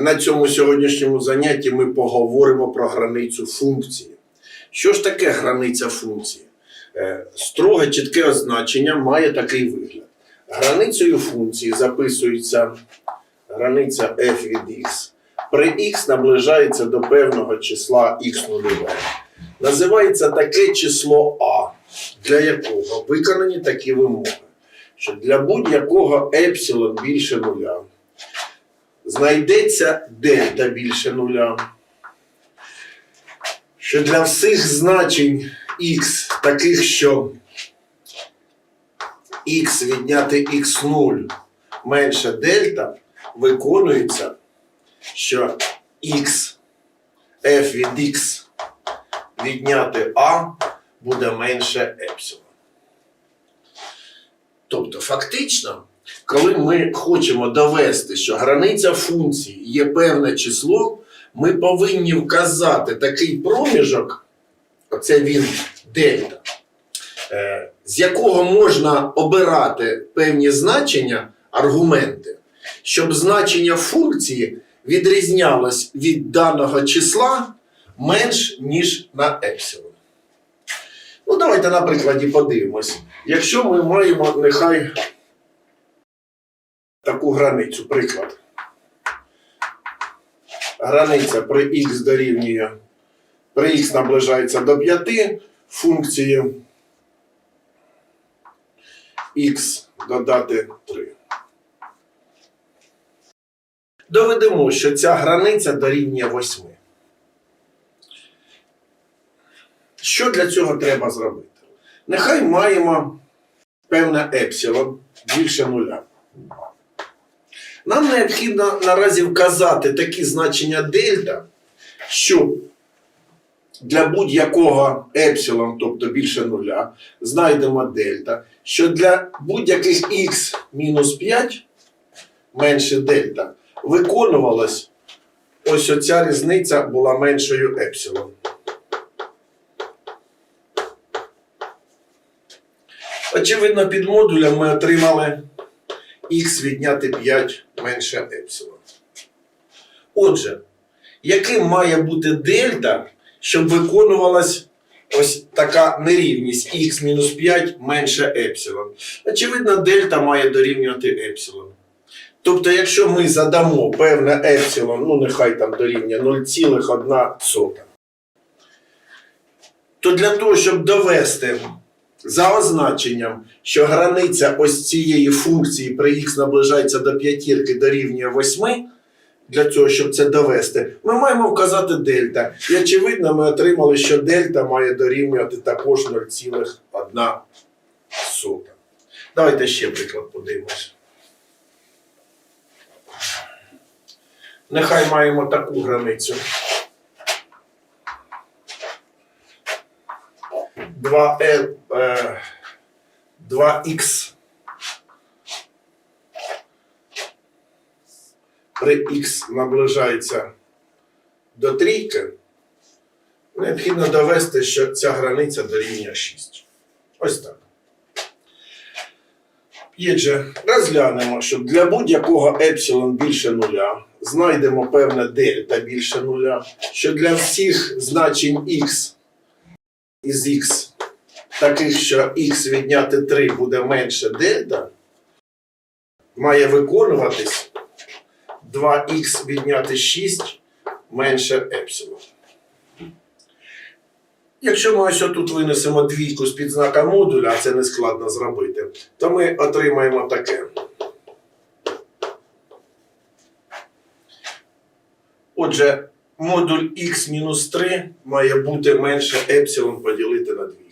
На цьому сьогоднішньому занятті ми поговоримо про границю функції. Що ж таке границя функції? Е, Строге чітке означення має такий вигляд. Границею функції записується границя f від x. При x наближається до певного числа x нульове. Називається таке число А, для якого виконані такі вимоги, що для будь-якого епсилон більше нуля знайдеться дельта більше нуля, що для всіх значень x, таких, що x відняти x0 менше дельта, виконується, що x f від x відняти а буде менше епсилон. Тобто, фактично, коли ми хочемо довести, що границя функції є певне число, ми повинні вказати такий проміжок, оце він дельта, е, з якого можна обирати певні значення, аргументи, щоб значення функції відрізнялось від даного числа менш ніж на епсилон. Ну, давайте на прикладі подивимось. Якщо ми маємо нехай таку границю, приклад. Границя при х дорівнює, при х наближається до 5 функції х додати 3. Доведемо, що ця границя дорівнює 8. Що для цього треба зробити? Нехай маємо певне епсилон більше нуля. Нам необхідно наразі вказати такі значення дельта, що для будь-якого епсилон, тобто більше нуля, знайдемо дельта, що для будь-яких х мінус 5 менше дельта виконувалось, ось оця різниця була меншою епсилон. Очевидно, під модулем ми отримали х відняти 5 менше епсилон. Отже, яким має бути дельта, щоб виконувалась ось така нерівність х мінус 5 менше епсилон? Очевидно, дельта має дорівнювати епсилон. Тобто, якщо ми задамо певне епсилон, ну нехай там дорівнює 0,1, то для того, щоб довести за означенням, що границя ось цієї функції при х наближається до п'ятірки дорівнює 8, для цього, щоб це довести, ми маємо вказати дельта. І очевидно, ми отримали, що дельта має дорівнювати також 0,1. Давайте ще приклад подивимось. Нехай маємо таку границю. 2L, е, 2х при х наближається до трійки, необхідно довести, що ця границя дорівнює 6. Ось так. Отже, розглянемо, що для будь-якого епсилон більше нуля знайдемо певне дельта більше нуля, що для всіх значень х із х, таких, що х відняти 3 буде менше дельта, має виконуватись 2х відняти 6 менше епсилон. Якщо ми ось тут винесемо двійку з під знака модуля, а це не складно зробити, то ми отримаємо таке. Отже, модуль х-3 має бути менше епсилон поділити на двійку.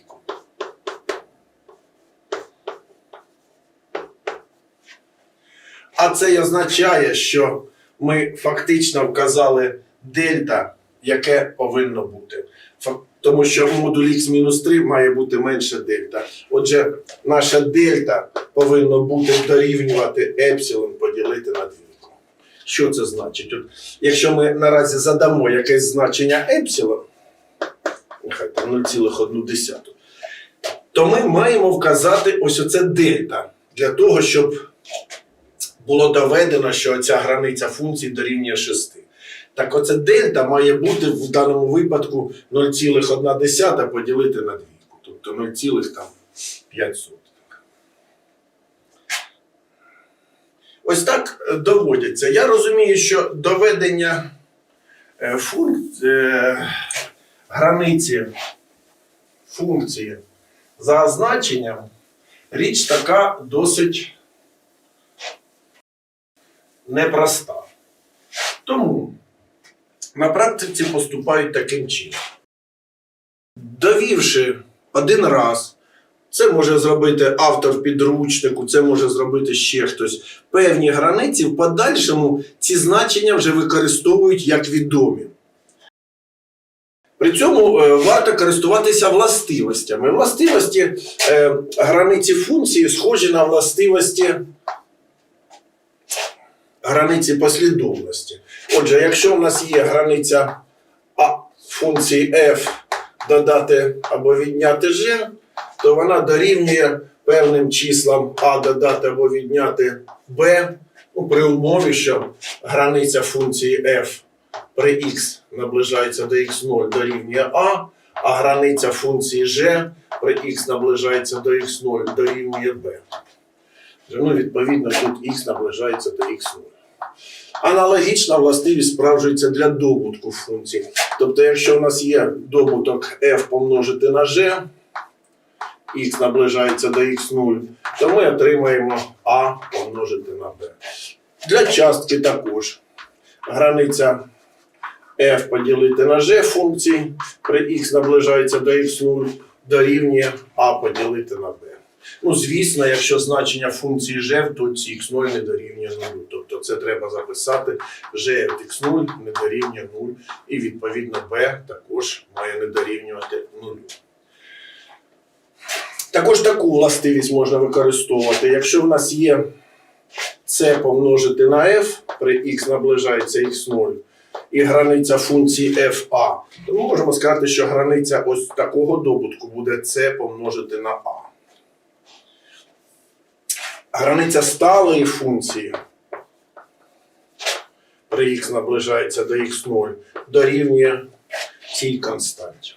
А це й означає, що ми фактично вказали дельта, яке повинно бути. Тому що модуль х-3 має бути менше дельта. Отже, наша дельта повинно бути дорівнювати епсилон поділити на двійку. Що це значить? От, якщо ми наразі задамо якесь значення епсилон, нехай там 0,1, то ми маємо вказати ось оце дельта для того, щоб було доведено, що ця границя функції дорівнює 6. Так оце дельта має бути в даному випадку 0,1 поділити на двійку, тобто 0,5. Ось так е, доводяться. Я розумію, що доведення е, функ... е, границі функції за означенням річ така досить непроста. Тому на практиці поступають таким чином. Довівши один раз, це може зробити автор підручнику, це може зробити ще хтось. Певні границі в подальшому ці значення вже використовують як відомі. При цьому е, варто користуватися властивостями. Властивості е, границі функції схожі на властивості границі послідовності. Отже, якщо в нас є границя а, функції f додати або відняти g, то вона дорівнює певним числам а додати або відняти b, при умові, що границя функції f при x наближається до x0 дорівнює а, а границя функції g при x наближається до x0 дорівнює b. Ну, відповідно, тут x наближається до x0. Аналогічна властивість справджується для добутку функцій. Тобто, якщо у нас є добуток f помножити на g, x наближається до x0, то ми отримаємо a помножити на b. Для частки також границя f поділити на g функції при x наближається до x0 дорівнює a поділити на b. Ну, звісно, якщо значення функції g в точці x0 не дорівнює 0. Тобто це треба записати g від x0 не дорівнює 0. І відповідно b також має не дорівнювати 0. Також таку властивість можна використовувати. Якщо в нас є c помножити на f, при x наближається x0, і границя функції fa, то ми можемо сказати, що границя ось такого добутку буде c помножити на a. Границя сталої функції при x наближається до x0 дорівнює цій константі.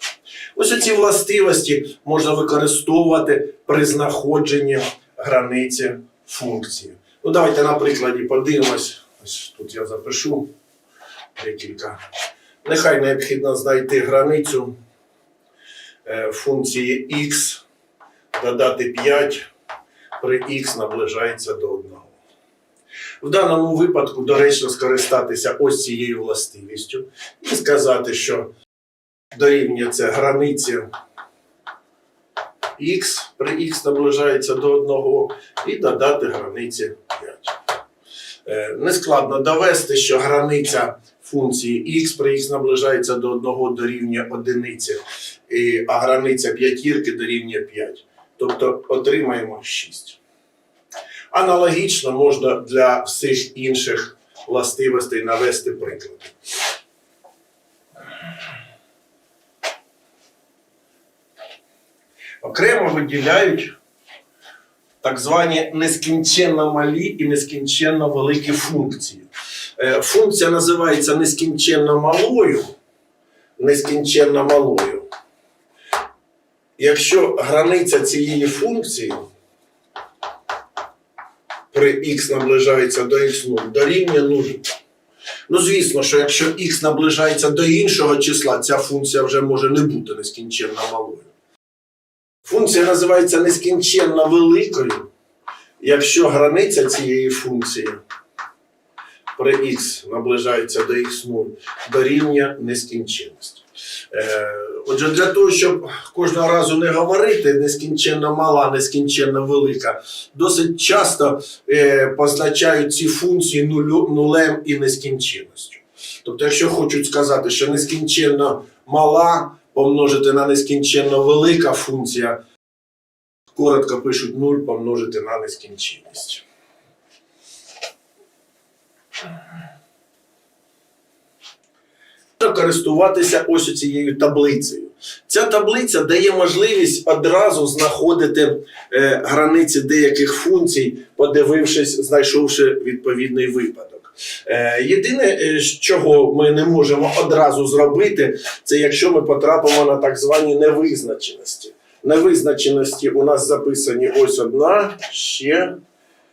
Ось ці властивості можна використовувати при знаходженні границі функції. Ну, давайте на прикладі подивимось. Ось тут я запишу декілька. Нехай необхідно знайти границю е, функції x, додати 5 при х наближається до 1. В даному випадку доречно скористатися ось цією властивістю і сказати, що дорівнює це границі х при х наближається до 1 і додати границі 5. Е, Нескладно довести, що границя функції х при х наближається до 1 дорівнює 1, а границя п'ятірки дорівнює 5. Тобто отримаємо 6. Аналогічно можна для всіх інших властивостей навести приклади. Окремо виділяють так звані нескінченно малі і нескінченно великі функції. Е, Функція називається нескінченно малою, нескінченно малою. Якщо границя цієї функції при х наближається до х0 дорівнює 0. Ну, звісно, що якщо х наближається до іншого числа, ця функція вже може не бути нескінченно малою. Функція називається нескінченно великою, якщо границя цієї функції при х наближається до х0 дорівнює нескінченності. Отже, для того, щоб кожного разу не говорити нескінченно мала, нескінченно велика, досить часто е, позначають ці функції нулю, нулем і нескінченністю. Тобто, якщо хочуть сказати, що нескінченно мала помножити на нескінченно велика функція, коротко пишуть 0 помножити на нескінченність. Користуватися ось цією таблицею. Ця таблиця дає можливість одразу знаходити е, границі деяких функцій, подивившись, знайшовши відповідний випадок. Е, єдине, е, чого ми не можемо одразу зробити, це якщо ми потрапимо на так звані невизначеності. Невизначеності у нас записані ось одна, ще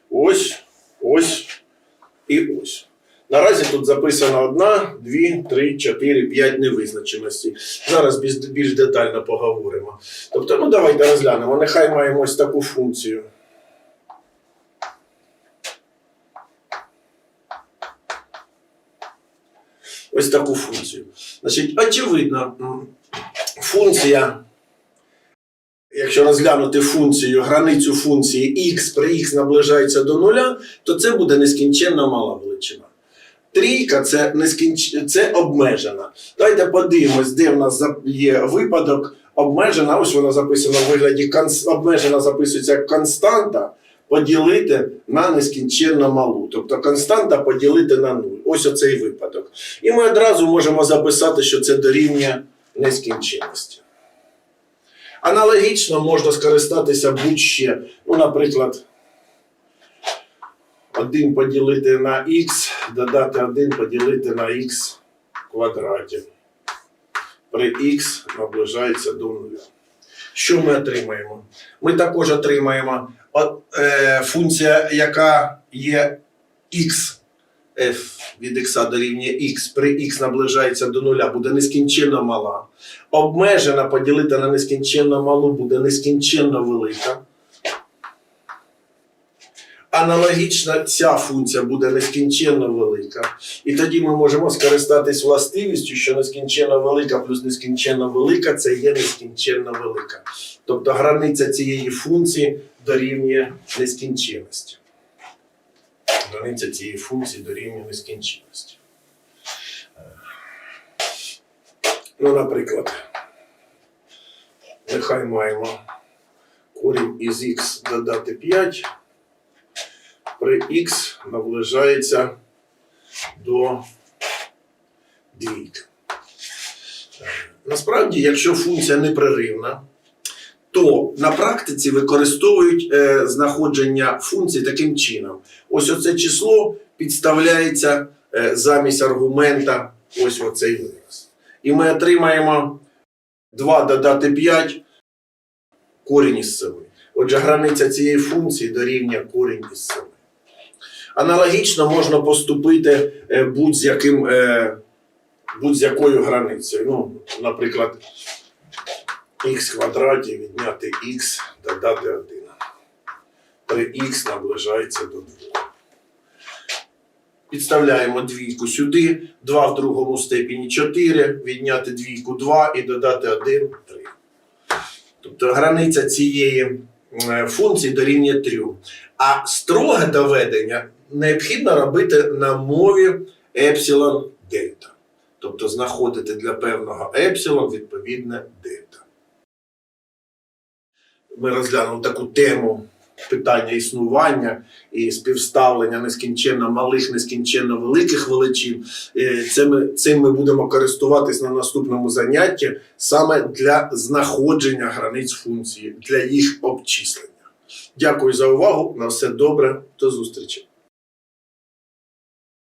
ось, ось і ось. Наразі тут записано одна, дві, три, чотири, п'ять невизначеностей. Зараз більш, більш детально поговоримо. Тобто, ну давайте розглянемо. Нехай маємо ось таку функцію. Ось таку функцію. Значить, очевидно, функція, якщо розглянути функцію, границю функції x при x наближається до нуля, то це буде нескінченна мала величина. Трійка це нескінч... це обмежена. Давайте подивимось, де в нас є випадок. Обмежена, ось вона записана в вигляді конс... обмежена записується як константа поділити на нескінченно малу. Тобто константа поділити на нуль. Ось оцей випадок. І ми одразу можемо записати, що це дорівнює нескінченності. Аналогічно можна скористатися будь-ще. Ну, наприклад, 1 поділити на х, додати 1 поділити на х квадраті. При х наближається до нуля. Що ми отримаємо? Ми також отримаємо от, е, функція, яка є х, f від x дорівнює x, при x наближається до нуля, буде нескінченно мала. Обмежена поділити на нескінченно малу буде нескінченно велика. Аналогічно ця функція буде нескінченно велика. І тоді ми можемо скористатись властивістю, що нескінченно велика плюс нескінченно велика це є нескінченно велика. Тобто границя цієї функції дорівнює нескінченності. Границя цієї функції дорівнює нескінченності. Ну, наприклад, нехай маємо корінь із х додати 5 при х наближається до двійки. Насправді, якщо функція непреривна, то на практиці використовують е, знаходження функцій таким чином. Ось оце число підставляється е, замість аргумента ось оцей вираз. І ми отримаємо 2 додати 5 корінь із 7. Отже, границя цієї функції дорівнює корінь із 7. Аналогічно можна поступити е, будь-з яким, е, будь-з якою границею. Ну, наприклад, х квадраті відняти х додати 1. При х наближається до 2. Підставляємо двійку сюди, 2 в другому степені 4, відняти двійку 2 і додати 1 3. Тобто границя цієї е, функції дорівнює 3. А строге доведення необхідно робити на мові епсилон дельта. Тобто знаходити для певного епсилон відповідне дельта. Ми розглянули таку тему питання існування і співставлення нескінченно малих, нескінченно великих величин. Е, Це ми, цим ми будемо користуватись на наступному занятті саме для знаходження границь функції, для їх обчислення. Дякую за увагу. На все добре. До зустрічі.